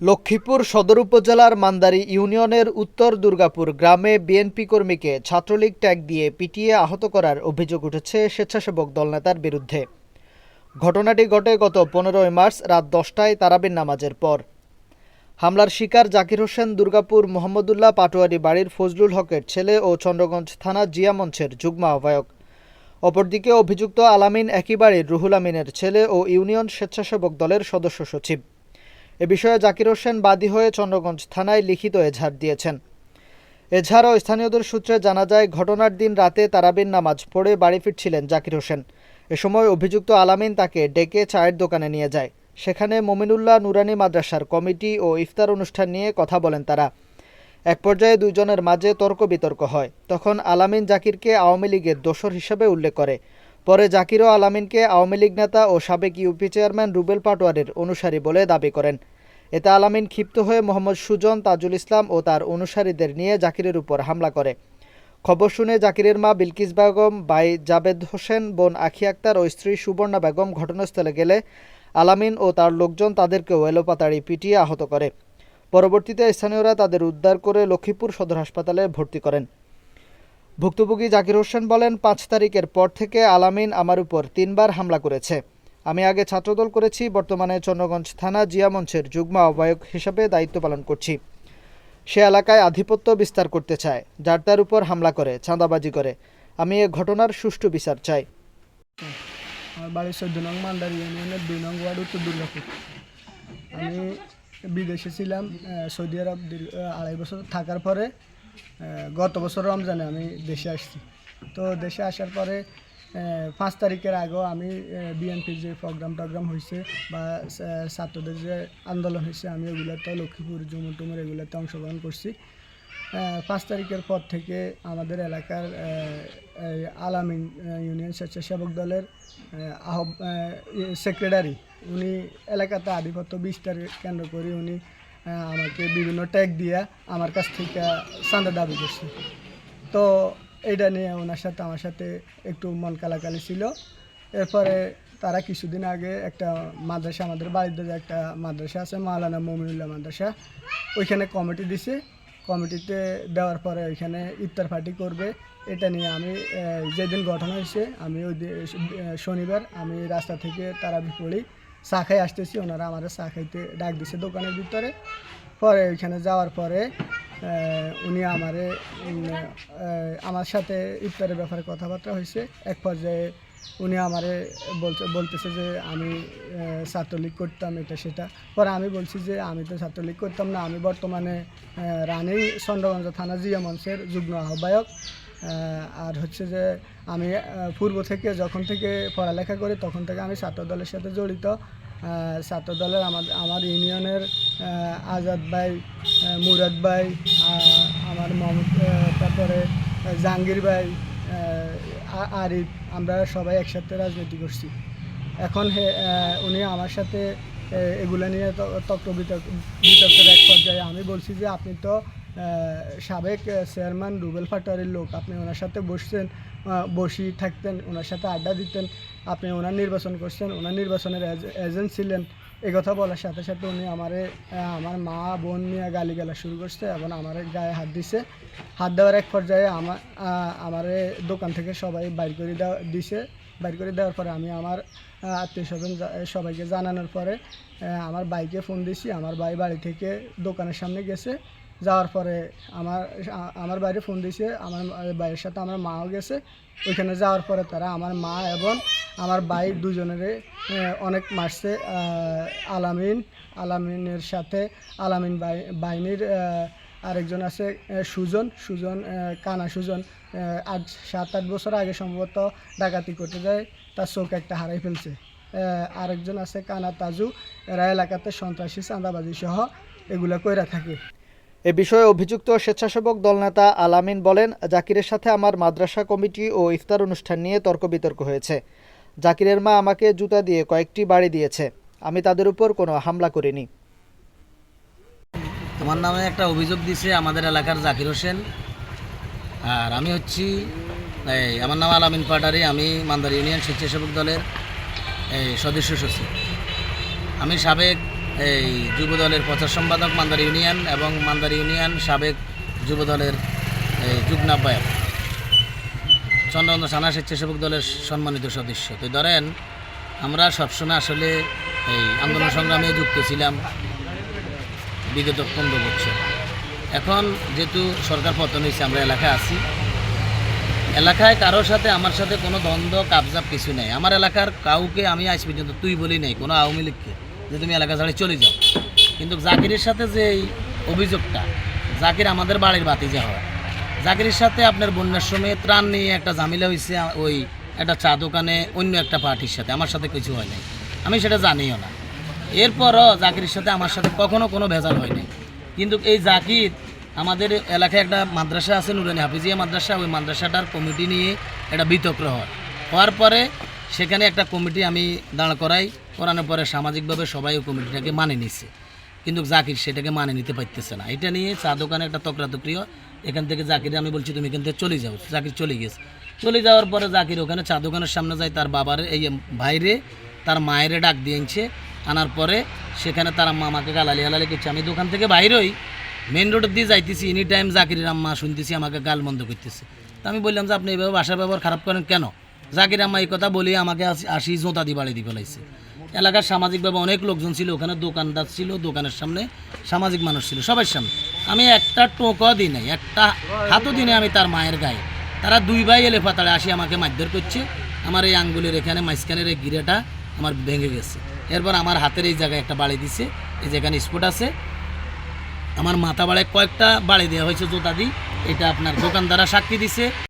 লক্ষ্মীপুর সদর উপজেলার মান্দারি ইউনিয়নের উত্তর দুর্গাপুর গ্রামে বিএনপি কর্মীকে ছাত্রলীগ ট্যাগ দিয়ে পিটিয়ে আহত করার অভিযোগ উঠেছে স্বেচ্ছাসেবক দলনেতার বিরুদ্ধে। ঘটনাটি ঘটে গত পনেরোই মার্চ রাত দশটায় তারাবির নামাজের পর। হামলার শিকার জাকির হোসেন দুর্গাপুর মোহাম্মদুল্লাহ পাটোয়ারি বাড়ির ফজলুল হকের ছেলে ও চন্দ্রগঞ্জ থানা জিয়া মঞ্চের যুগ্ম আহ্বায়ক। অপরদিকে অভিযুক্ত আলামিন একই বাড়ির রুহুল আমিনের ছেলে ও ইউনিয়ন স্বেচ্ছাসেবক দলের সদস্য সচিব। এ বিষয়ে জাকির হোসেন বাদী হয়ে চন্দ্রগঞ্জ থানায় লিখিত এজাহার দিয়েছেন। এছাড়াও স্থানীয়দের সূত্রে জানা যায়, ঘটনার দিন রাতে তারাবির নামাজ পড়ে বাড়ি ফিরছিলেন জাকির হোসেন। এ সময় অভিযুক্ত আলামিন তাকে ডেকে চায়ের দোকানে নিয়ে যায়। সেখানে মমিনুল্লাহ নুরানি মাদ্রাসার কমিটি ও ইফতার অনুষ্ঠান নিয়ে কথা বলেন তারা। এক পর্যায়ে দুইজনের মাঝে তর্ক বিতর্ক হয়। তখন আলামিন জাকিরকে আওয়ামী লীগের দোসর হিসেবে উল্লেখ করে। পরে জাকিরও আলামিনকে আওয়ামী লীগ নেতা ও সাবেক ইউপি চেয়ারম্যান রুবেল পাটোয়ারির অনুসারী বলে দাবি করেন। এতে আলামিন ক্ষিপ্ত হয়ে মোহাম্মদ সুজন, তাজুল ইসলাম ও তার অনুসারীদের নিয়ে জাকিরের উপর হামলা করে। খবর শুনে জাকিরের মা বিলকিস বেগম, ভাই জাবেদ হোসেন, বোন আখি আক্তার ও স্ত্রী সুবর্ণা বেগম ঘটনাস্থলে গেলে আলামিন ও তার লোকজন তাদেরকেও এলোপাতাড়ি পিটিয়ে আহত করে। পরবর্তীতে স্থানীয়রা তাদের উদ্ধার করে লক্ষ্মীপুর সদর হাসপাতালে ভর্তি করেন। ভুক্তভোগী জাকির হোসেন বলেন, পাঁচ তারিখের পর থেকে আলামিন আমার উপর তিনবার হামলা করেছে। আমি আগে ছাত্রদল করেছি, বর্তমানে চন্দ্রগঞ্জ থানা জিয়া মঞ্চের যুগ্ম আহ্বায়ক হিসেবে দায়িত্ব পালন করছি। সে এলাকায় আধিপত্য বিস্তার করতে চায়, যার তার উপর হামলা করে, চাঁদাবাজি করে। আমি এ ঘটনার সুষ্ঠু বিচার চাই। আমি বিদেশে ছিলাম সৌদি আরব আড়াই বছর থাকার পরে গত বছর রমজানে আমি দেশে আসছি। তো দেশে আসার পরে পাঁচ তারিখের আগেও আমি বিএনপির যে প্রোগ্রাম টোগ্রাম হয়েছে বা ছাত্রদের যে আন্দোলন হয়েছে আমি ওগুলোতে লক্ষ্মীপুর জুমুর টুমুর এগুলোতে অংশগ্রহণ করছি। পাঁচ তারিখের পর থেকে আমাদের এলাকার আলামিন ইউনিয়ন স্বেচ্ছাসেবক দলের আহ, সেক্রেটারি উনি এলাকাতে আধিপত্য বিস্তার কেন্দ্র করে উনি আমাকে বিভিন্ন ট্যাগ দিয়ে আমার কাছ থেকে চাঁদা দাবি করছে। তো এইটা নিয়ে ওনার সাথে, আমার সাথে একটু মন কালাকালি ছিল। এরপরে তারা কিছুদিন আগে একটা মাদ্রাসা, আমাদের বাড়িতে একটা মাদ্রাসা আছে, মাওলানা মমিনুল্লাহ মাদ্রাসা, ওইখানে কমিটি দিছে। কমিটিতে দেওয়ার পরে ওইখানে ইফতার পার্টি করবে। এটা নিয়ে আমি যেদিন ঘটনা হয়েছে, আমি ওই শনিবার আমি রাস্তা থেকে তারা পড়ি। চা আসতেছি ওনারা আমার চা খাইতে ডাক দিছে দোকানের ভিতরে। পরে ওইখানে যাওয়ার পরে উনি আমারে আমার সাথে ইফতারের ব্যাপারে কথাবার্তা হয়েছে। এক পর্যায়ে উনি আমারে বলছে বলতেছে যে আমি ছাত্রলীগ করতাম এটা সেটা। পরে আমি বলছি যে আমি তো ছাত্রলীগ করতাম না আমি বর্তমানে রানী চন্দ্রগঞ্জ থানা জিয়া মঞ্চের যুগ্ম আহ্বায়ক। আহ, আর হচ্ছে যে আমি পূর্ব থেকে যখন থেকে পড়ালেখা করি তখন থেকে আমি ছাত্র দলের সাথে জড়িত। ছাত্র দলের আমার আমার ইউনিয়নের আজাদ ভাই মুরাদ ভাই আমার আহ, তারপরে জাহাঙ্গীর ভাই আরিফ আমরা সবাই একসাথে রাজনীতি করছি। এখন হে উনি আমার সাথে এগুলো নিয়ে তো- তর্ক বিতর্ক বিতর্কের এক পর্যায়ে। আমি বলছি যে আপনি তো সাবেক চেয়ারম্যান রুবেল ফাটোয়ারির লোক, আপনি ওনার সাথে বসছেন বসি থাকতেন, ওনার সাথে আড্ডা দিতেন, আপনি ওনার নির্বাচন করছেন, ওনার নির্বাচনের এজ- এজেন্ট ছিলেন। এই কথা বলার সাথে সাথে উনি আমারে আমার মা, বোন নিয়ে গালি গালা শুরু করছে এবং আমার গায়ে হাত দিছে। হাত দেওয়ার এক পর্যায়ে আমার আমারে দোকান থেকে সবাই বাইর করে দেওয়া, দিছে। বাইর করে দেওয়ার পরে আমি আমার আত্মীয় স্বজন সবাইকে জানানোর পরে আমার বাইকে ফোন দিছি। আমার ভাই বাড়ি থেকে দোকানের সামনে গেছে। যাওয়ার পরে আমার আমার বাইরে ফোন দিয়েছে আমার ভাইয়ের সাথে আমার মাও গেছে। ওইখানে যাওয়ার পরে তারা আমার মা এবং আমার ভাই দুজনের অনেক আহ, আলামিন আলামিনের সাথে আলামিন বাই বাহিনীর আরেকজন আছে সুজন সুজন কানা সুজন আট সাত আট বছর আগে সম্ভবত ডাকাতি করতে যায় তার চোখ একটা হারাই ফেলছে। আরেকজন আছে কানা তাজু এরা এলাকাতে সন্ত্রাসী চাঁদাবাজি সহ এগুলো কইরা থাকে। এ বিষয়ে অভিযুক্ত স্বেচ্ছাসেবক দলনেতা আলামিন বলেন, জাকিরের সাথে আমার মাদ্রাসা কমিটি ও ইফতার অনুষ্ঠান নিয়ে তর্ক বিতর্ক হয়েছে। জাকিরের মা আমাকে জুতা দিয়ে কয়েকটি বাড়ি দিয়েছে। আমি তাদের উপর কোনো হামলা করিনি। আমার নামে একটা অভিযোগ দিছে আমাদের এলাকার জাকির হোসেন। আর আমি হচ্ছি, এই, আমার নাম আলামিন পাটারি, আমি মান্দার ইউনিয়ন স্বেচ্ছাসেবক দলের, এই, সদস্য সচিব। আমি সাবেক এই যুবদলের প্রচার সম্পাদক মান্দার ইউনিয়ন এবং মান্দার ইউনিয়ন সাবেক যুবদলের আহ্বায়ক। চন্দ্রবন্ধ থানা স্বেচ্ছাসেবক দলের সম্মানিত সদস্য। তো ধরেন, আমরা সবসময় আসলে এই আন্দোলন সংগ্রামে যুক্ত ছিলাম বিগত পনেরো বছর। এখন যেহেতু সরকার পতন হয়েছে, আমরা এলাকায় আছি। এলাকায় কারোর সাথে, আমার সাথে কোনো দ্বন্দ্ব কাবজাব কিছু নেই। আমার এলাকার কাউকে আমি আজ পর্যন্ত তুই বলি নাই, কোনো আওয়ামী লীগকে। যে তুমি এলাকা ছাড়ে চলে যাও। কিন্তু জাকিরের সাথে যে এই অভিযোগটা, জাকির আমাদের বাড়ির বাতিজা হয়। জাকিরের সাথে আপনার বন্যার সময় ত্রাণ নিয়ে একটা ঝামেলা হয়েছে ওই একটা চা দোকানে অন্য একটা পার্টির সাথে। আমার সাথে কিছু হয় নাই। আমি সেটা জানিও না। এরপরও জাকিরের সাথে আমার সাথে কখনো কোনো ভেজাল হয় নাই। কিন্তু এই জাকির আমাদের এলাকায় একটা মাদ্রাসা আছে, নুরানি হাফিজিয়া মাদ্রাসা। ওই মাদ্রাসাটার কমিটি নিয়ে একটা বিতর্ক হয়। হওয়ার পরে সেখানে একটা কমিটি আমি দাঁড় করাই। করানোর পরে সামাজিকভাবে সবাই ওই কমিটিটাকে মানে নিচ্ছে কিন্তু জাকির সেটাকে মানে নিতে পারতেছে না। এটা নিয়ে চা দোকানে একটা তকরাতকরি হয়। এখান থেকে জাকির আমি বলছি, তুমি এখান থেকে চলে যাও। জাকির চলে গেছে। চলে যাওয়ার পরে জাকির ওখানে চা দোকানের সামনে যায়। তার বাবার এই ভাইরে, তার মায়েরে ডাক দিয়েছে আনার পরে সেখানে তার আম্মা আমাকে গালালি হালালি করছে। আমি দোকান থেকে বাইরেই মেন রোডের দিয়ে যাইতেছি। এনি টাইম জাকিরের আম্মা শুনতেছি, আমাকে গাল মন্দ করতেছে। তা আমি বললাম যে, আপনি এইভাবে বাসার ব্যবহার খারাপ করেন কেন? জাকির আম্মা এই কথা বলি আমাকে আসি- জোতা দিয়ে বাড়ি দিয়ে ফেলাইছে। এলাকার সামাজিকভাবে অনেক লোকজন ছিল, ওখানে দোকানদার ছিল, দোকানের সামনে সামাজিক মানুষ ছিল, সবার সামনে। আমি একটা টোকা দিই নাই, একটা হাতও দিনে আমি তার মায়ের গায়ে। তারা দুই ভাই এলে পাতাড়ে আসি, আমাকে মারধর করছে। আমার এই আঙ্গুলের এখানে, মাঝখানের এই গিরেটা আমার ভেঙে গেছে। এরপর আমার হাতের এই জায়গায় একটা বাড়ি দিছে, এই যেখানে স্পট আছে। আমার মাথা বাড়ায় কয়েকটা বাড়ি দেওয়া হয়েছে জোতা দিই এটা আপনার দোকানদাররা সাক্ষী দিছে।